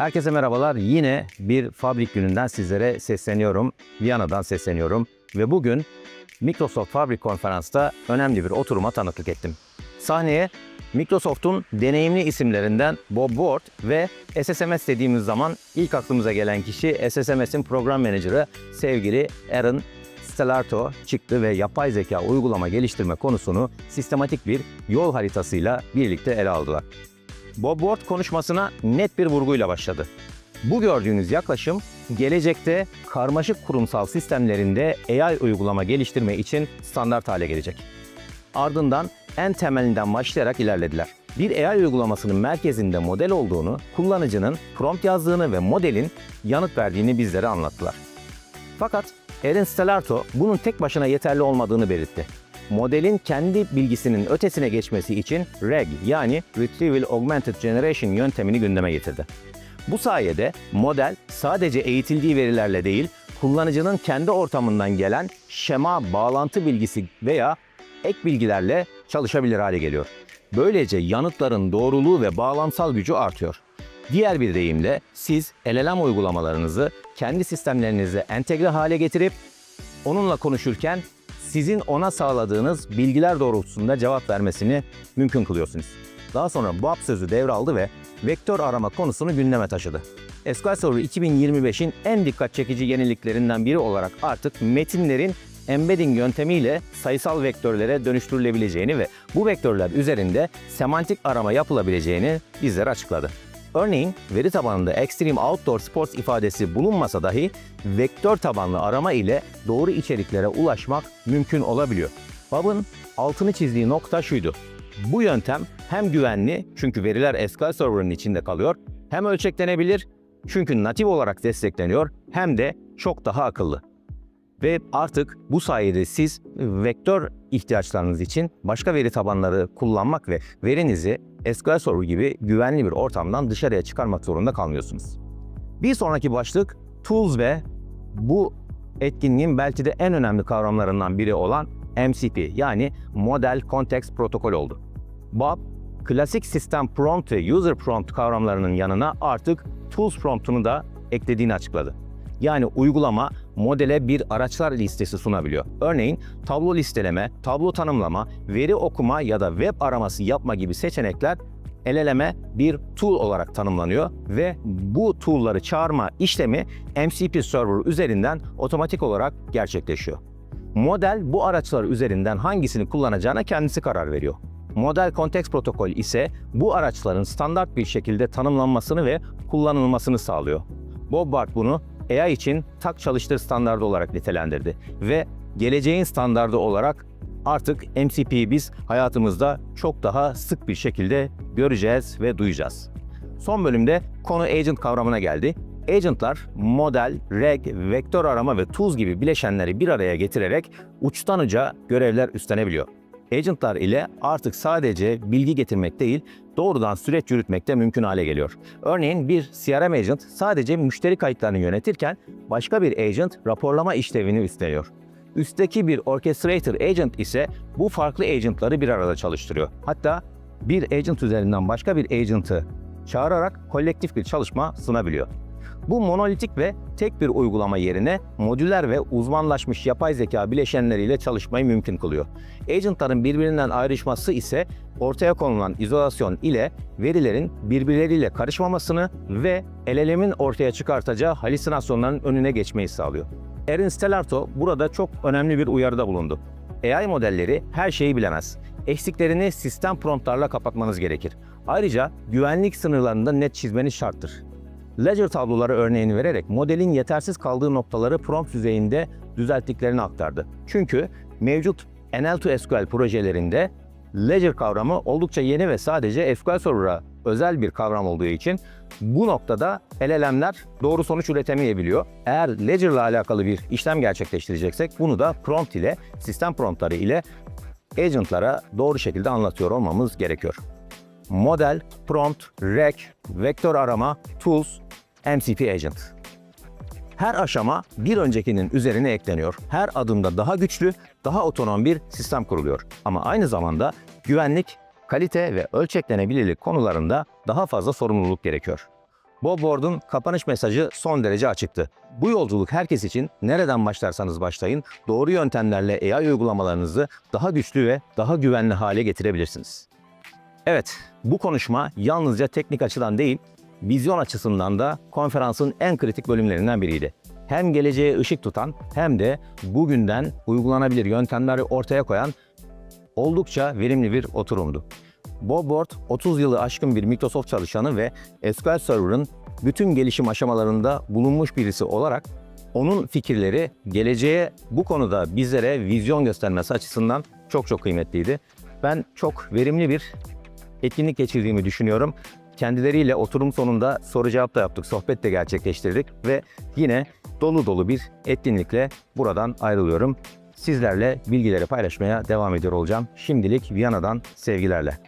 Herkese merhabalar. Yine bir fabrik gününden sizlere sesleniyorum. Viyana'dan sesleniyorum. Ve bugün Microsoft Fabrik Konferans'ta önemli bir oturuma tanıklık ettim. Sahneye Microsoft'un deneyimli isimlerinden Bob Ward ve SSMS dediğimiz zaman ilk aklımıza gelen kişi SSMS'in program menajeri sevgili Aaron Stellarto çıktı ve yapay zeka uygulama geliştirme konusunu sistematik bir yol haritasıyla birlikte ele aldılar. Bob Ward konuşmasına net bir vurguyla başladı. Bu gördüğünüz yaklaşım gelecekte karmaşık kurumsal sistemlerinde AI uygulama geliştirme için standart hale gelecek. Ardından en temelinden başlayarak ilerlediler. Bir AI uygulamasının merkezinde model olduğunu, kullanıcının prompt yazdığını ve modelin yanıt verdiğini bizlere anlattılar. Fakat Aaron Stellarto bunun tek başına yeterli olmadığını belirtti. Modelin kendi bilgisinin ötesine geçmesi için RAG yani Retrieval Augmented Generation yöntemini gündeme getirdi. Bu sayede model sadece eğitildiği verilerle değil, kullanıcının kendi ortamından gelen şema, bağlantı bilgisi veya ek bilgilerle çalışabilir hale geliyor. Böylece yanıtların doğruluğu ve bağlamsal gücü artıyor. Diğer bir deyimle siz LLM uygulamalarınızı kendi sistemlerinize entegre hale getirip onunla konuşurken sizin ona sağladığınız bilgiler doğrultusunda cevap vermesini mümkün kılıyorsunuz. Daha sonra Bob sözü devraldı ve vektör arama konusunu gündeme taşıdı. SQL Server 2025'in en dikkat çekici yeniliklerinden biri olarak artık metinlerin embedding yöntemiyle sayısal vektörlere dönüştürülebileceğini ve bu vektörler üzerinde semantik arama yapılabileceğini bizlere açıkladı. Örneğin veri tabanında Extreme Outdoor Sports ifadesi bulunmasa dahi vektör tabanlı arama ile doğru içeriklere ulaşmak mümkün olabiliyor. Bob'ın altını çizdiği nokta şuydu. Bu yöntem hem güvenli çünkü veriler SQL Server'ın içinde kalıyor, hem ölçeklenebilir çünkü natif olarak destekleniyor hem de çok daha akıllı. Ve artık bu sayede siz vektör ihtiyaçlarınız için başka veri tabanları kullanmak ve verinizi SQL Server gibi güvenli bir ortamdan dışarıya çıkarmak zorunda kalmıyorsunuz. Bir sonraki başlık Tools ve bu etkinliğin belki de en önemli kavramlarından biri olan MCP yani Model Context Protocol oldu. Bob, klasik sistem prompt ve user prompt kavramlarının yanına artık Tools prompt'unu da eklediğini açıkladı. Yani uygulama modele bir araçlar listesi sunabiliyor. Örneğin tablo listeleme, tablo tanımlama, veri okuma ya da web araması yapma gibi seçenekler LLM'e bir tool olarak tanımlanıyor ve bu tool'ları çağırma işlemi MCP server üzerinden otomatik olarak gerçekleşiyor. Model bu araçlar üzerinden hangisini kullanacağına kendisi karar veriyor. Model Context Protokol ise bu araçların standart bir şekilde tanımlanmasını ve kullanılmasını sağlıyor. Bob Bart bunu AI için tak çalıştır standardı olarak nitelendirdi ve geleceğin standardı olarak artık MCP'yi biz hayatımızda çok daha sık bir şekilde göreceğiz ve duyacağız. Son bölümde konu agent kavramına geldi. Agentlar model, reg, vektör arama ve tools gibi bileşenleri bir araya getirerek uçtan uca görevler üstlenebiliyor. Agentlar ile artık sadece bilgi getirmek değil, doğrudan süreç yürütmek de mümkün hale geliyor. Örneğin bir CRM agent sadece müşteri kayıtlarını yönetirken başka bir agent raporlama işlevini üstleniyor. Üstteki bir orchestrator agent ise bu farklı agentları bir arada çalıştırıyor. Hatta bir agent üzerinden başka bir agent'ı çağırarak kolektif bir çalışma sunabiliyor. Bu monolitik ve tek bir uygulama yerine modüler ve uzmanlaşmış yapay zeka bileşenleriyle çalışmayı mümkün kılıyor. Agentların birbirinden ayrışması ise ortaya konulan izolasyon ile verilerin birbirleriyle karışmamasını ve LLM'in ortaya çıkartacağı halüsinasyonların önüne geçmeyi sağlıyor. Aaron Stellarto burada çok önemli bir uyarıda bulundu. AI modelleri her şeyi bilemez. Eksiklerini sistem promptlarla kapatmanız gerekir. Ayrıca güvenlik sınırlarını da net çizmeniz şarttır. Ledger tabloları örneğini vererek modelin yetersiz kaldığı noktaları prompt düzeyinde düzelttiklerini aktardı. Çünkü mevcut NL2 SQL projelerinde Ledger kavramı oldukça yeni ve sadece SQL Server'a özel bir kavram olduğu için bu noktada LLM'ler doğru sonuç üretemeyebiliyor. Eğer Ledger ile alakalı bir işlem gerçekleştireceksek bunu da prompt ile, sistem promptları ile agentlara doğru şekilde anlatıyor olmamız gerekiyor. Model, prompt, rec, vektör arama, tools, MCP agent. Her aşama bir öncekinin üzerine ekleniyor. Her adımda daha güçlü, daha otonom bir sistem kuruluyor. Ama aynı zamanda güvenlik, kalite ve ölçeklenebilirlik konularında daha fazla sorumluluk gerekiyor. Bob Ward'un kapanış mesajı son derece açıktı. Bu yolculuk herkes için nereden başlarsanız başlayın, doğru yöntemlerle AI uygulamalarınızı daha güçlü ve daha güvenli hale getirebilirsiniz. Evet, bu konuşma yalnızca teknik açıdan değil, vizyon açısından da konferansın en kritik bölümlerinden biriydi. Hem geleceğe ışık tutan hem de bugünden uygulanabilir yöntemleri ortaya koyan oldukça verimli bir oturumdu. Bob Ward 30 yılı aşkın bir Microsoft çalışanı ve SQL Server'ın bütün gelişim aşamalarında bulunmuş birisi olarak onun fikirleri geleceğe bu konuda bizlere vizyon göstermesi açısından çok çok kıymetliydi. Ben çok verimli bir etkinlik geçirdiğimi düşünüyorum. Kendileriyle oturum sonunda soru cevap da yaptık, sohbet de gerçekleştirdik ve yine dolu dolu bir etkinlikle buradan ayrılıyorum. Sizlerle bilgileri paylaşmaya devam ediyor olacağım. Şimdilik Viyana'dan sevgilerle.